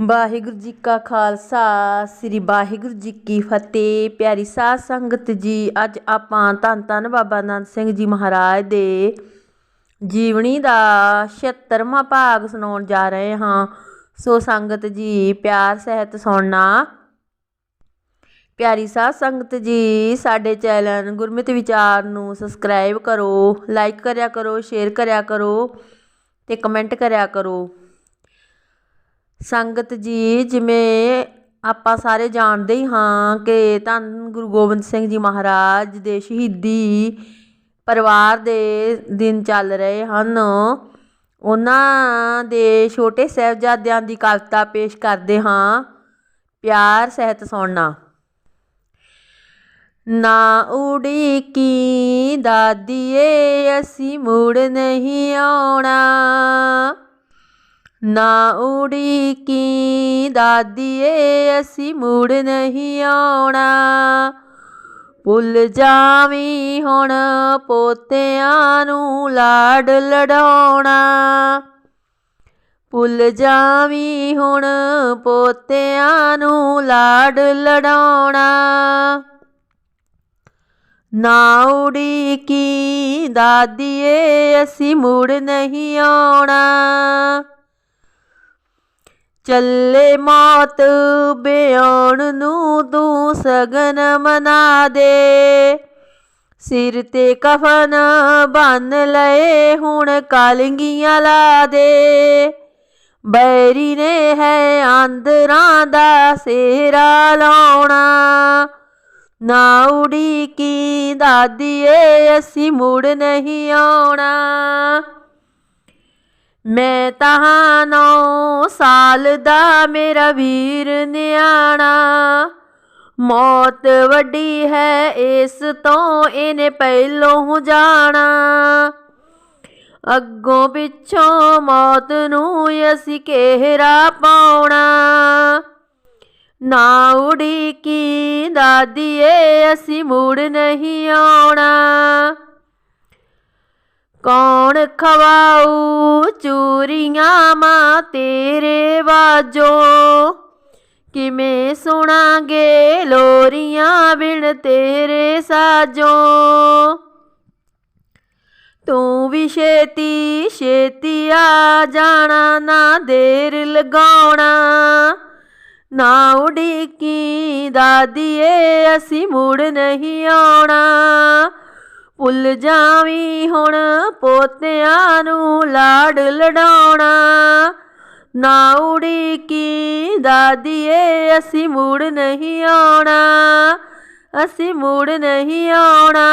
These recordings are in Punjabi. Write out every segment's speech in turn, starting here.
ਵਾਹਿਗੁਰੂ ਜੀ ਕਾ ਖਾਲਸਾ, ਸ੍ਰੀ ਵਾਹਿਗੁਰੂ ਜੀ ਕੀ ਫਤਿਹ। ਪਿਆਰੀ ਸਾਧ ਸੰਗਤ ਜੀ, ਅੱਜ ਆਪਾਂ ਧੰਨ ਧੰਨ ਬਾਬਾ ਨੰਦ ਸਿੰਘ ਜੀ ਮਹਾਰਾਜ ਦੇ ਜੀਵਨੀ ਦਾ 76ਵਾਂ ਭਾਗ ਸੁਣਾਉਣ ਜਾ ਰਹੇ ਹਾਂ। ਸੋ ਸੰਗਤ ਜੀ, ਪਿਆਰ, ਸਹਿਤ ਸੁਣਨਾ। ਪਿਆਰੀ ਸਾਧ ਸੰਗਤ ਜੀ, ਸਾਡੇ ਚੈਨਲ ਗੁਰਮਤਿ ਵਿਚਾਰ ਨੂੰ ਸਬਸਕ੍ਰਾਈਬ ਕਰੋ, ਲਾਈਕ ਕਰਿਆ ਕਰੋ, ਸ਼ੇਅਰ ਕਰਿਆ ਕਰੋ ਤੇ ਕਮੈਂਟ ਕਰਿਆ ਕਰੋ। ਸੰਗਤ ਜੀ, ਜਿਵੇਂ ਆਪਾਂ ਸਾਰੇ ਜਾਣਦੇ ਹੀ ਹਾਂ ਕਿ ਧੰਨ ਗੁਰੂ ਗੋਬਿੰਦ ਸਿੰਘ ਜੀ ਮਹਾਰਾਜ ਦੇ ਸ਼ਹੀਦੀ ਪਰਿਵਾਰ ਦੇ ਦਿਨ ਚੱਲ ਰਹੇ ਹਨ। ਉਹਨਾਂ ਦੇ ਛੋਟੇ ਸਾਹਿਬਜ਼ਾਦਿਆਂ ਦੀ ਕਵਿਤਾ ਪੇਸ਼ ਕਰਦੇ ਹਾਂ। ਪਿਆਰ ਸਹਿਤ ਸੁਣਨਾ। ਨਾ ਉਡੀਕੀ ਦਾਦੀਏ, ਅਸੀਂ ਮੁੜ ਨਹੀਂ ਆਉਣਾ। ਨਾ ਉੜੀ ਕੀ ਦਾਦੀਏ, ਅਸੀਂ ਮੁੜ ਨਹੀਂ ਆਉਣਾ। ਭੁੱਲ ਜਾਵੀਂ ਹੁਣ ਪੋਤਿਆਂ ਨੂੰ ਲਾਡ ਲੜਾਉਣਾ। ਭੁੱਲ ਜਾਵੀਂ ਹੁਣ ਪੋਤਿਆਂ ਨੂੰ ਲਾਡ ਲੜਾਉਣਾ। ਨਾ ਉਡੀਕੀ ਦਾਦੀਏ, ਅਸੀਂ ਮੁੜ ਨਹੀਂ ਆਉਣਾ। ਚੱਲੇ ਮੌਤ ਬਿਆਉਣ ਨੂੰ ਤੂੰ ਸਗਨ ਮਨਾ ਦੇ। ਸਿਰ ਤੇ ਕਫਨ ਬੰਨ ਲਏ ਹੁਣ ਕਾਲੰਗੀਆਂ ਲਾ ਦੇ। ਬੈਰੀ ਨੇ ਹੈ ਆਂਦਰਾਂ ਦਾ ਸੇਰਾ ਲਾਉਣਾ। ਨਾ ਉਡੀਕੀ ਦਾਦੀਏ, ਅਸੀਂ ਮੁੜ ਨਹੀਂ ਆਉਣਾ। ਮੈਂ ਤਾਂ ਨੌ ਸਾਲ ਦਾ ਮੇਰਾ ਵੀਰ ਨਿਆਣਾ। ਮੌਤ ਵੱਡੀ ਹੈ ਇਸ ਤੋਂ ਇਹਨੇ ਪਹਿਲੋਂ ਜਾਣਾ। ਅੱਗੋਂ ਪਿੱਛੋਂ ਮੌਤ ਨੂੰ ਅਸੀਂ ਘੇਰਾ ਪਾਉਣਾ। ਨਾ ਉਡੀਕੀ ਦਾਦੀਏ ਅਸੀਂ ਮੁੜ ਨਹੀਂ ਆਉਣਾ। ਕੌਣ ਖਵਾਊ ਚੂਰੀਆਂ ਮਾਂ ਤੇਰੇ ਵਾਜੋ? ਕਿਵੇਂ ਸੁਣਾਂਗੇ ਲੋਰੀਆਂ ਬਿਨ ਤੇਰੇ ਸਾਜੋ? ਤੂੰ ਵੀ ਛੇਤੀ ਛੇਤੀ ਆ ਜਾਣਾ, ਨਾ ਦੇਰ ਲਗਾਉਣਾ। ਨਾ ਉਡੀਕੀ ਦਾਦੀਏ, ਅਸੀਂ ਮੁੜ ਨਹੀਂ ਆਉਣਾ। ਭੁੱਲ ਜਾਵੀਂ ਹੁਣ ਪੋਤਿਆਂ ਨੂੰ ਲਾੜ ਲਡਾਉਣਾ। ਨਾ ਉਡੀਕੀ ਦਾਦੀਏ, ਅਸੀਂ ਮੁੜ ਨਹੀਂ ਆਉਣਾ। ਅਸੀਂ ਮੁੜ ਨਹੀਂ ਆਉਣਾ।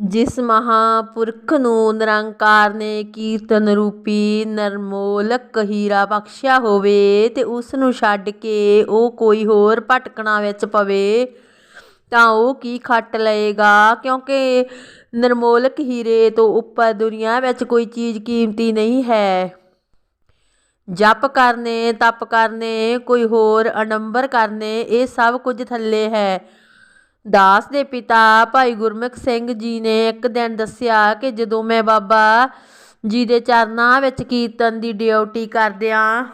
ਜਿਸ ਮਹਾਪੁਰਖ ਨੂੰ ਨਿਰੰਕਾਰ ਨੇ ਕੀਰਤਨ ਰੂਪੀ ਨਰਮੋਲਕ ਹੀਰਾ ਬਖਸ਼ਿਆ ਹੋਵੇ ਤੇ ਉਸ ਨੂੰ ਛੱਡ ਕੇ ਉਹ ਕੋਈ ਹੋਰ ਭਟਕਣਾ ਵਿੱਚ ਪਵੇ ਤਾਂ ਉਹ ਕੀ ਖੱਟ ਲਏਗਾ? ਕਿਉਂਕਿ ਨਿਰਮੋਲਕ ਹੀਰੇ ਤੋਂ ਉੱਪਰ ਦੁਨੀਆ ਵਿੱਚ ਕੋਈ ਚੀਜ਼ ਕੀਮਤੀ ਨਹੀਂ ਹੈ। ਜਪ ਕਰਨੇ, ਤਪ ਕਰਨੇ, ਕੋਈ ਹੋਰ ਅਡੰਬਰ ਕਰਨੇ, ਇਹ ਸਭ ਕੁਝ ਥੱਲੇ ਹੈ। ਦਾਸ ਦੇ ਪਿਤਾ ਭਾਈ ਗੁਰਮੁਖ ਸਿੰਘ ਜੀ ਨੇ ਇੱਕ ਦਿਨ ਦੱਸਿਆ ਕਿ ਜਦੋਂ ਮੈਂ ਬਾਬਾ ਜੀ ਦੇ ਚਰਨਾਂ ਵਿੱਚ ਕੀਰਤਨ ਦੀ ਡਿਊਟੀ ਕਰਦਿਆਂ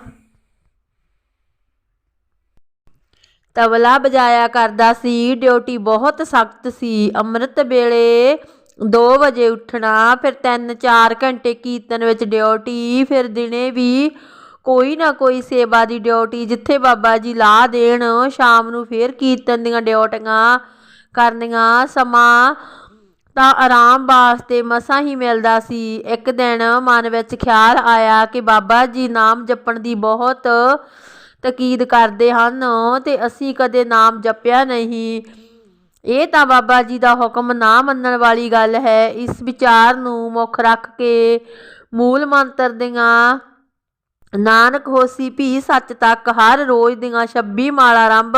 ਤਬਲਾ ਵਜਾਇਆ ਕਰਦਾ ਸੀ। ਡਿਊਟੀ ਬਹੁਤ ਸਖਤ ਸੀ। ਅੰਮ੍ਰਿਤ ਵੇਲੇ 2 ਵਜੇ ਉੱਠਣਾ, ਫਿਰ 3-4 ਘੰਟੇ ਕੀਰਤਨ ਵਿੱਚ ਡਿਊਟੀ, ਫਿਰ ਦਿਨੇ ਵੀ ਕੋਈ ਨਾ ਕੋਈ ਸੇਵਾ ਦੀ ਡਿਊਟੀ ਜਿੱਥੇ ਬਾਬਾ ਜੀ ਲਾ ਦੇਣ, ਸ਼ਾਮ ਨੂੰ ਫਿਰ ਕੀਰਤਨ ਦੀਆਂ ਡਿਊਟੀਆਂ ਕਰਨੀਆਂ। ਸਮਾਂ ਤਾਂ ਆਰਾਮ ਵਾਸਤੇ ਮਸਾਂ ਹੀ ਮਿਲਦਾ ਸੀ। ਇੱਕ ਦਿਨ ਮਨ ਵਿੱਚ ਖਿਆਲ ਆਇਆ ਕਿ ਬਾਬਾ ਜੀ ਨਾਮ ਜਪਣ ਦੀ ਬਹੁਤ ਤਕੀਦ ਕਰਦੇ ਹਨ, ਤੇ ਅਸੀਂ ਕਦੇ ਨਾਮ ਜਪਿਆ ਨਹੀਂ। ਇਹ ਤਾਂ ਬਾਬਾ ਜੀ ਦਾ ਹੁਕਮ ਨਾ ਮੰਨਣ ਵਾਲੀ ਗੱਲ ਹੈ। ਇਸ ਵਿਚਾਰ ਨੂੰ ਮੁੱਖ ਰੱਖ ਕੇ ਮੂਲ ਮੰਤਰ ਦੀਆਂ ਨਾਨਕ ਹੋਸੀ ਭੀ ਸੱਚ ਤੱਕ ਹਰ ਰੋਜ਼ ਦੀਆਂ 26 ਮਾਲਾ ਆਰੰਭ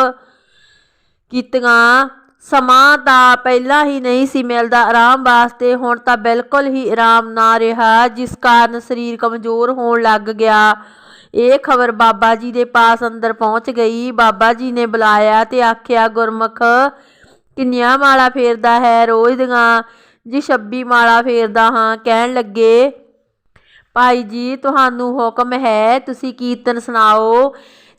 ਕੀਤੀਆਂ। ਸਮਾਂ ਤਾਂ ਪਹਿਲਾਂ ਹੀ ਨਹੀਂ ਸੀ ਮਿਲਦਾ। ਆਰਾਮ ਵਾਸਤੇ ਹੁਣ ਤਾਂ ਬਿਲਕੁਲ ਹੀ ਆਰਾਮ ਨਾ ਰਿਹਾ, ਜਿਸ ਕਾਰਨ ਸਰੀਰ ਕਮਜ਼ੋਰ ਹੋਣ ਲੱਗ ਗਿਆ। ਇਹ ਖਬਰ ਬਾਬਾ ਜੀ ਦੇ ਪਾਸ ਅੰਦਰ ਪਹੁੰਚ ਗਈ। ਬਾਬਾ ਜੀ ਨੇ ਬੁਲਾਇਆ ਤੇ ਆਖਿਆ, ਗੁਰਮੁਖ, ਕਿੰਨੀਆਂ ਮਾਲਾ ਫੇਰਦਾ ਹੈ? ਰੋਜ਼ ਦੀਆਂ ਜੀ 26 ਮਾਲਾ ਫੇਰਦਾ ਹਾਂ। ਕਹਿਣ ਲੱਗੇ, ਭਾਈ ਜੀ, ਤੁਹਾਨੂੰ ਹੁਕਮ ਹੈ, ਤੁਸੀਂ ਕੀਰਤਨ ਸੁਣਾਓ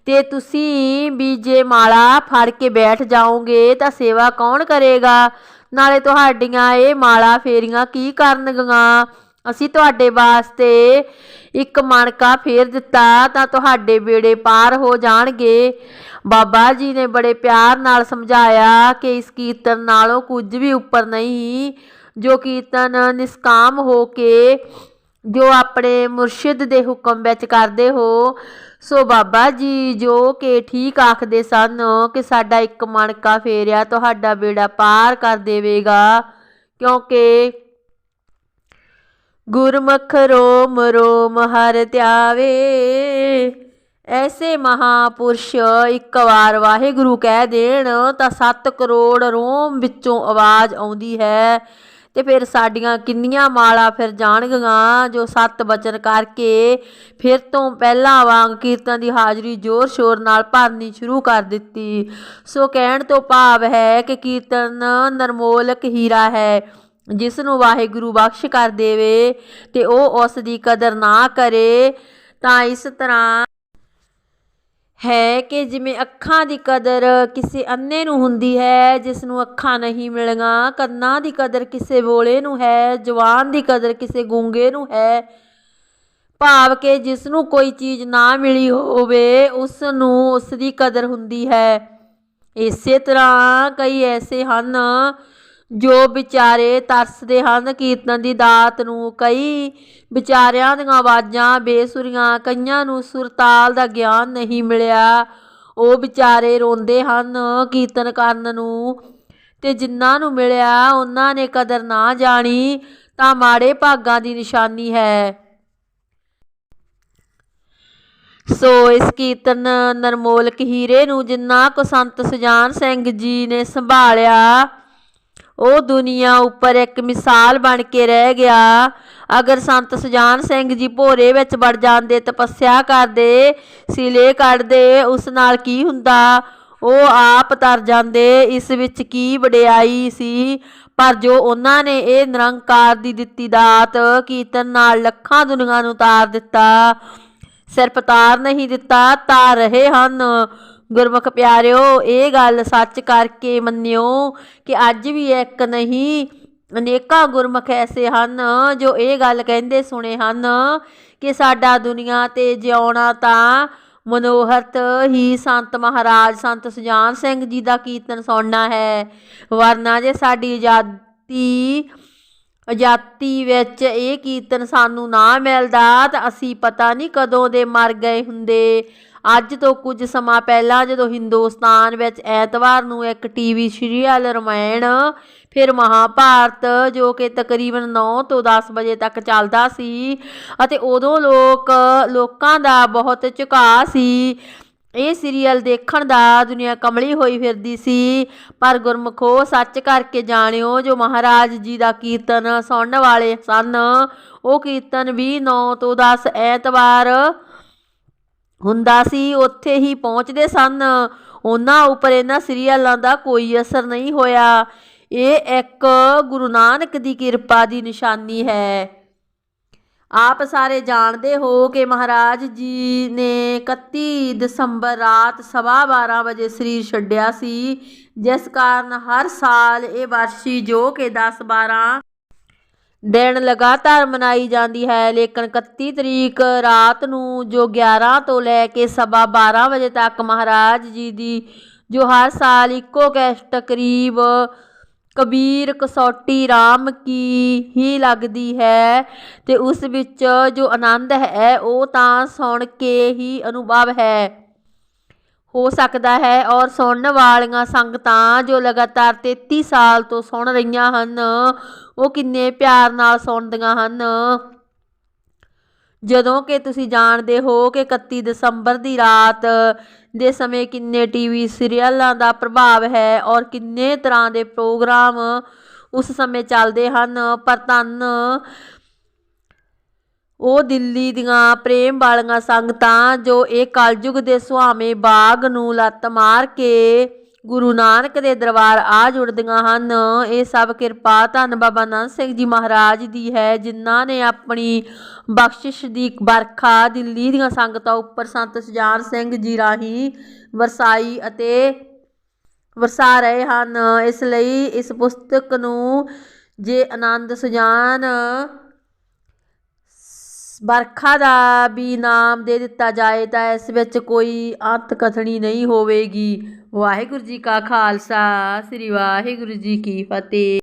ਤੇ ਤੁਸੀਂ ਵੀ ਜੇ ਮਾਲਾ ਫੜ ਕੇ ਬੈਠ ਜਾਓਗੇ ਤਾਂ ਸੇਵਾ ਕੌਣ ਕਰੇਗਾ? ਨਾਲੇ ਤੁਹਾਡੀਆਂ ਇਹ ਮਾਲਾ ਫੇਰੀਆਂ ਕੀ ਕਰਨਗੀਆਂ ਅਸੀਂ ਤੁਹਾਡੇ ਵਾਸਤੇ ਇੱਕ ਮਣਕਾ ਫੇਰ ਦਿੱਤਾ ਤਾਂ ਤੁਹਾਡੇ ਬੇੜੇ ਪਾਰ ਹੋ ਜਾਣਗੇ। ਬਾਬਾ ਜੀ ਨੇ ਬੜੇ ਪਿਆਰ ਨਾਲ ਸਮਝਾਇਆ ਕਿ ਇਸ ਕੀਰਤਨ ਨਾਲੋਂ ਕੁਝ ਵੀ ਉੱਪਰ ਨਹੀਂ, ਜੋ ਕੀਰਤਨ ਨਿਸਕਾਮ ਹੋ ਕੇ ਜੋ ਆਪਣੇ ਮੁਰਸ਼ਿਦ ਦੇ ਹੁਕਮ ਵਿੱਚ ਕਰਦੇ ਹੋ, ਸੋ ਬਾਬਾ ਜੀ ਜੋ ਕਿ ਠੀਕ ਆਖਦੇ ਸਨ ਕਿ ਸਾਡਾ ਇੱਕ ਮਣਕਾ ਫੇਰਿਆ, ਤੁਹਾਡਾ ਬੇੜਾ ਪਾਰ ਕਰ ਦੇਵੇਗਾ, ਕਿਉਂਕਿ ਗੁਰਮੁਖ ਰੋਮ ਰੋਮ ਹਰ ਧਿਆਵੇ। ਐਸੇ ਮਹਾਪੁਰਸ਼ ਇੱਕ ਵਾਰ ਵਾਹਿਗੁਰੂ ਕਹਿ ਦੇਣ, ਤਾਂ 7 ਕਰੋੜ ਰੋਮ ਵਿੱਚੋਂ ਆਵਾਜ਼ ਆਉਂਦੀ ਹੈ। ਤੇ ਫਿਰ ਸਾਡੀਆਂ ਕਿੰਨੀਆਂ ਮਾਲਾ ਫਿਰ ਜਾਣਗੀਆਂ, ਜੋ ਸੱਤ ਬਚਨ ਕਰਕੇ ਫਿਰ ਤੋਂ ਪਹਿਲਾਂ ਵਾਂਗ ਕੀਰਤਨ ਦੀ ਹਾਜ਼ਰੀ ਜ਼ੋਰ ਸ਼ੋਰ ਨਾਲ ਭਰਨੀ ਸ਼ੁਰੂ ਕਰ ਦਿੱਤੀ। ਸੋ ਕਹਿਣ ਤੋਂ ਭਾਵ ਹੈ ਕਿ ਕੀਰਤਨ ਨਰਮੋਲਕ ਹੀਰਾ ਹੈ। ਜਿਸ ਨੂੰ ਵਾਹਿਗੁਰੂ ਬਖਸ਼ ਕਰ ਦੇਵੇ ਤੇ ਉਹ ਉਸ ਦੀ ਕਦਰ ਨਾ ਕਰੇ, ਤਾਂ ਇਸ ਤਰ੍ਹਾਂ ਹੈ ਕਿ ਜਿਵੇਂ ਅੱਖਾਂ ਦੀ ਕਦਰ ਕਿਸੇ ਅੰਨੇ ਨੂੰ ਹੁੰਦੀ ਹੈ ਜਿਸ ਨੂੰ ਅੱਖਾਂ ਨਹੀਂ ਮਿਲੀਆਂ ਕੰਨਾਂ ਦੀ ਕਦਰ ਕਿਸੇ ਬੋਲੇ ਨੂੰ ਹੈ, ਜਵਾਨ ਦੀ ਕਦਰ ਕਿਸੇ ਗੂੰਗੇ ਨੂੰ ਹੈ। ਭਾਵ ਕਿ ਜਿਸ ਨੂੰ ਕੋਈ ਚੀਜ਼ ਨਾ ਮਿਲੀ ਹੋਵੇ ਉਸ ਨੂੰ ਉਸ ਦੀ ਕਦਰ ਹੁੰਦੀ ਹੈ। ਇਸੇ ਤਰ੍ਹਾਂ ਕਈ ਐਸੇ ਹਨ ਜੋ ਵਿਚਾਰੇ ਤਰਸਦੇ ਹਨ, ਕੀਰਤਨ ਦੀ ਦਾਤ ਨੂੰ ਕਈ ਵਿਚਾਰਿਆਂ ਦੀਆਂ ਆਵਾਜ਼ਾਂ, ਬੇਸੁਰੀਆਂ ਕਈਆਂ ਨੂੰ ਸੁਰਤਾਲ ਦਾ ਗਿਆਨ ਨਹੀਂ ਮਿਲਿਆ। ਉਹ ਵਿਚਾਰੇ ਰੋਂਦੇ ਹਨ, ਕੀਰਤਨ ਕਰਨ ਨੂੰ ਤੇ ਜਿਨ੍ਹਾਂ ਨੂੰ ਮਿਲਿਆ, ਉਹਨਾਂ ਨੇ ਕਦਰ ਨਾ ਜਾਣੀ, ਤਾਂ ਮਾੜੇ ਭਾਗਾਂ ਦੀ ਨਿਸ਼ਾਨੀ ਹੈ। ਸੋ ਇਸ ਕੀਰਤਨ ਨਰਮੋਲਕ ਹੀਰੇ ਨੂੰ ਜਿੰਨਾ ਕੋ ਸੰਤ ਸੁਜਾਨ ਸਿੰਘ ਜੀ ਨੇ ਸੰਭਾਲਿਆ ਉਹ ਦੁਨੀਆ ਉੱਪਰ ਇੱਕ ਮਿਸਾਲ ਬਣ ਕੇ ਰਹਿ ਗਿਆ। ਅਗਰ ਸੰਤ ਸੁਜਾਨ ਸਿੰਘ ਜੀ ਭੋਰੇ ਵਿੱਚ ਵੜ ਜਾਂਦੇ ਤਪੱਸਿਆ ਕਰਦੇ, ਸਿਲੇ ਕੱਢਦੇ, ਉਸ ਨਾਲ ਕੀ ਹੁੰਦਾ? ਉਹ ਆਪ ਤਰ ਜਾਂਦੇ, ਇਸ ਵਿੱਚ ਕੀ ਵਡਿਆਈ ਸੀ? ਪਰ ਜੋ ਉਹਨਾਂ ਨੇ ਇਹ ਨਿਰੰਕਾਰ ਦੀ ਦਿੱਤੀ ਦਾਤ, ਕੀਰਤਨ ਨਾਲ ਲੱਖਾਂ ਦੁਨੀਆਂ ਨੂੰ ਤਾਰ ਦਿੱਤਾ। ਸਿਰਫ ਤਾਰ ਨਹੀਂ ਦਿੱਤਾ, ਤਾਰ ਰਹੇ ਹਨ। ਗੁਰਮੁਖ ਪਿਆਰਿਓ, ਇਹ ਗੱਲ ਸੱਚ ਕਰਕੇ ਮੰਨਿਓ ਕਿ ਅੱਜ ਵੀ ਇੱਕ ਨਹੀਂ, ਅਨੇਕਾਂ ਗੁਰਮੁਖ ਐਸੇ ਹਨ ਜੋ ਇਹ ਗੱਲ ਕਹਿੰਦੇ ਸੁਣੇ ਹਨ ਕਿ ਸਾਡਾ ਦੁਨੀਆ ਤੇ ਜਿਉਣਾ ਤਾਂ ਮਨੋਹਰਤ ਹੀ ਸੰਤ ਮਹਾਰਾਜ, ਸੰਤ ਸੁਜਾਨ ਸਿੰਘ ਜੀ ਦਾ ਕੀਰਤਨ ਸੁਣਨਾ ਹੈ। ਵਰਨਾ ਜੇ ਸਾਡੀ ਆਜ਼ਾਦੀ ਆਜ਼ਾਦੀ ਵਿੱਚ ਇਹ ਕੀਰਤਨ ਸਾਨੂੰ ਨਾ ਮਿਲਦਾ ਤਾਂ ਅਸੀਂ ਪਤਾ ਨਹੀਂ ਕਦੋਂ ਦੇ ਮਰ ਗਏ ਹੁੰਦੇ। ਅੱਜ ਤੋਂ ਕੁਝ ਸਮਾਂ ਪਹਿਲਾਂ ਜਦੋਂ ਹਿੰਦੁਸਤਾਨ ਵਿੱਚ ਐਤਵਾਰ ਨੂੰ ਇੱਕ ਟੀਵੀ ਸੀਰੀਅਲ ਰਮਾਇਣ, ਫਿਰ ਮਹਾਭਾਰਤ, ਜੋ ਕਿ ਤਕਰੀਬਨ 9 ਤੋਂ 10 ਵਜੇ ਤੱਕ ਚੱਲਦਾ ਸੀ ਅਤੇ ਉਦੋਂ ਲੋਕ, ਲੋਕਾਂ ਦਾ ਬਹੁਤ ਝੁਕਾਅ ਸੀ। ਇਹ ਸੀਰੀਅਲ ਦੇਖਣ ਦਾ ਦੁਨੀਆ ਕਮਲੀ ਹੋਈ ਫਿਰਦੀ ਸੀ, ਪਰ ਗੁਰਮਖੋ ਸੱਚ ਕਰਕੇ ਜਾਣਿਓ, ਜੋ ਮਹਾਰਾਜ ਜੀ ਦਾ ਕੀਰਤਨ ਸੁਣਨ ਵਾਲੇ ਸਨ, ਉਹ ਕੀਰਤਨ ਵੀ 9 ਤੋਂ 10 ਐਤਵਾਰ ਹੁੰਦਾ ਸੀ, ਉੱਥੇ ਹੀ ਪਹੁੰਚਦੇ ਸਨ। ਉਹਨਾਂ ਉੱਪਰ ਇਹਨਾਂ ਸੀਰੀਅਲਾਂ ਦਾ ਕੋਈ ਅਸਰ ਨਹੀਂ ਹੋਇਆ। ਇਹ ਇੱਕ ਗੁਰੂ ਨਾਨਕ ਦੀ ਕਿਰਪਾ ਦੀ ਨਿਸ਼ਾਨੀ ਹੈ। ਆਪ ਸਾਰੇ ਜਾਣਦੇ ਹੋ ਕਿ ਮਹਾਰਾਜ ਜੀ ਨੇ 31 ਦਸੰਬਰ ਰਾਤ ਸਵਾ 12 ਵਜੇ ਸਰੀਰ ਛੱਡਿਆ ਸੀ। ਜਿਸ ਕਾਰਨ ਹਰ ਸਾਲ ਇਹ ਵਰਸ਼ੀ ਜੋ ਕਿ 10 12 ਦਿਨ ਲਗਾਤਾਰ ਮਨਾਈ ਜਾਂਦੀ ਹੈ, ਲੇਕਿਨ 31 ਤਰੀਕ ਰਾਤ ਨੂੰ ਜੋ 11 ਤੋਂ ਲੈ ਕੇ ਸਵਾ 12 ਵਜੇ ਤੱਕ ਮਹਾਰਾਜ ਜੀ ਦੀ, ਜੋ ਹਰ ਸਾਲ ਇੱਕੋ ਕੈਸਟ ਕਰੀਬ ਕਬੀਰ ਕਸੌਟੀ RAM ਕੀ ਹੀ ਲੱਗਦੀ ਹੈ ਤੇ ਉਸ ਵਿੱਚ ਜੋ ਆਨੰਦ ਹੈ ਉਹ ਤਾਂ ਸੁਣ ਕੇ ਹੀ ਅਨੁਭਵ ਹੈ। ਹੋ ਸਕਦਾ ਹੈ ਔਰ ਸੁਣਨ ਵਾਲੀਆਂ ਸੰਗਤਾਂ ਜੋ ਲਗਾਤਾਰ 33 ਸਾਲ ਤੋਂ ਸੁਣ ਰਹੀਆਂ ਹਨ, ਉਹ ਕਿੰਨੇ ਪਿਆਰ ਨਾਲ ਸੁਣਦੀਆਂ ਹਨ। ਜਦੋਂ ਕਿ ਤੁਸੀਂ ਜਾਣਦੇ ਹੋ ਕਿ 31 ਦਸੰਬਰ ਦੀ ਰਾਤ ਦੇ ਸਮੇਂ ਕਿੰਨੇ ਟੀਵੀ ਸੀਰੀਅਲਾਂ ਦਾ ਪ੍ਰਭਾਵ ਹੈ ਔਰ ਕਿੰਨੇ ਤਰ੍ਹਾਂ ਦੇ ਪ੍ਰੋਗਰਾਮ ਉਸ ਸਮੇਂ ਚੱਲਦੇ ਹਨ, ਪਰ ਧੰਨ ਉਹ ਦਿੱਲੀ ਦੀਆਂ ਪ੍ਰੇਮ ਵਾਲੀਆਂ ਸੰਗਤਾਂ ਜੋ ਇਹ ਕਲਯੁਗ ਦੇ ਸੁਹਾਵੇਂ ਬਾਗ ਨੂੰ ਲੱਤ ਮਾਰ ਕੇ ਗੁਰੂ ਨਾਨਕ ਦੇ ਦਰਬਾਰ ਆ ਜੁੜਦੀਆਂ ਹਨ। ਇਹ ਸਭ ਕਿਰਪਾ ਧੰਨ ਬਾਬਾ ਨੰਦ ਸਿੰਘ ਜੀ ਮਹਾਰਾਜ ਦੀ ਹੈ, ਜਿਨ੍ਹਾਂ ਨੇ ਆਪਣੀ ਬਖਸ਼ਿਸ਼ ਦੀ ਵਰਖਾ ਦਿੱਲੀ ਦੀਆਂ ਸੰਗਤਾਂ ਉੱਪਰ ਸੰਤ ਸੁਜਾਨ ਸਿੰਘ ਜੀ ਰਾਹੀਂ ਵਰਸਾਈ ਅਤੇ ਵਰਸਾ ਰਹੇ ਹਨ। ਇਸ ਲਈ ਇਸ ਪੁਸਤਕ ਨੂੰ ਜੇ ਆਨੰਦ ਸੁਜਾਨ ਵਰਖਾ ਦਾ ਵੀ ਨਾਮ ਦੇ ਦਿੱਤਾ ਜਾਏ ਤਾਂ ਇਸ ਵਿੱਚ ਕੋਈ ਅੰਤ ਕਥਨੀ ਨਹੀਂ ਹੋਵੇਗੀ। ਵਾਹਿਗੁਰੂ ਜੀ ਕਾ ਖਾਲਸਾ, ਸ੍ਰੀ ਵਾਹਿਗੁਰੂ ਜੀ ਕੀ ਫਤਿਹ।